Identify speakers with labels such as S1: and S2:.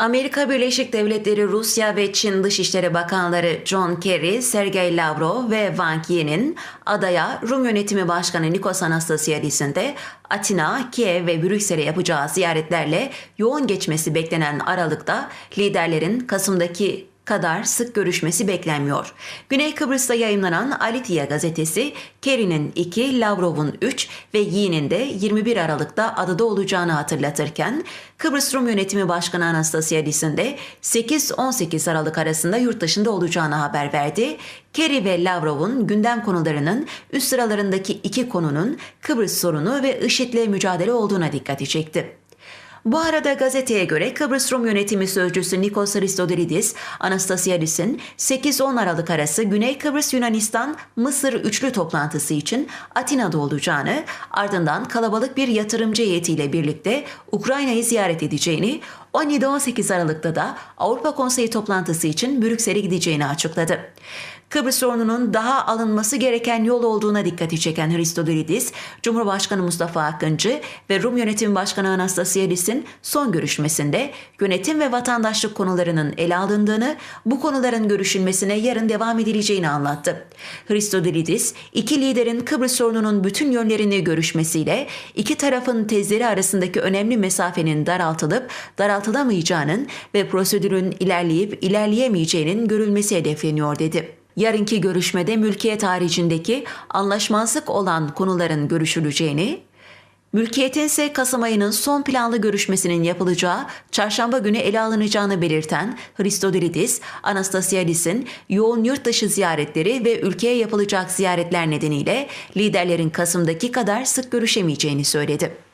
S1: Amerika Birleşik Devletleri, Rusya ve Çin Dışişleri Bakanları John Kerry, Sergey Lavrov ve Wang Yi'nin adaya Rum Yönetimi Başkanı Nikos Anastasiadis'in de Atina, Kiev ve Brüksel'e yapacağı ziyaretlerle yoğun geçmesi beklenen Aralık'ta liderlerin Kasım'daki kadar sık görüşmesi beklenmiyor. Güney Kıbrıs'ta yayımlanan Alitia gazetesi Kerry'nin 2, Lavrov'un 3 ve Yi'nin de 21 Aralık'ta adada olacağını hatırlatırken Kıbrıs Rum Yönetimi Başkanı Anastasiadis'in de 8-18 Aralık arasında yurt dışında olacağını haber verdi. Kerry ve Lavrov'un gündem konularının üst sıralarındaki iki konunun Kıbrıs sorunu ve IŞİD'le mücadele olduğuna dikkati çekti. Bu arada gazeteye göre Kıbrıs Rum Yönetimi Sözcüsü Nikos Christodoulidis, Anastasiadis'in 8-10 Aralık arası Güney Kıbrıs Yunanistan Mısır üçlü toplantısı için Atina'da olacağını, ardından kalabalık bir yatırımcı heyetiyle birlikte Ukrayna'yı ziyaret edeceğini, 17-18 Aralık'ta da Avrupa Konseyi toplantısı için Brüksel'e gideceğini açıkladı. Kıbrıs sorununun daha alınması gereken yol olduğuna dikkati çeken Christodoulidis, Cumhurbaşkanı Mustafa Akıncı ve Rum Yönetim Başkanı Anastasiadis'in son görüşmesinde yönetim ve vatandaşlık konularının ele alındığını, bu konuların görüşülmesine yarın devam edileceğini anlattı. Christodoulidis, iki liderin Kıbrıs sorununun bütün yönlerini görüşmesiyle iki tarafın tezleri arasındaki önemli mesafenin daraltılıp daraltılamayacağının ve prosedürün ilerleyip ilerleyemeyeceğinin görülmesi hedefleniyor dedi. Yarınki görüşmede mülkiyet haricindeki anlaşmazlık olan konuların görüşüleceğini, mülkiyetin ise Kasım ayının son planlı görüşmesinin yapılacağı çarşamba günü ele alınacağını belirten Christodoulidis, Anastasiadis'in yoğun yurt dışı ziyaretleri ve ülkeye yapılacak ziyaretler nedeniyle liderlerin Kasım'daki kadar sık görüşemeyeceğini söyledi.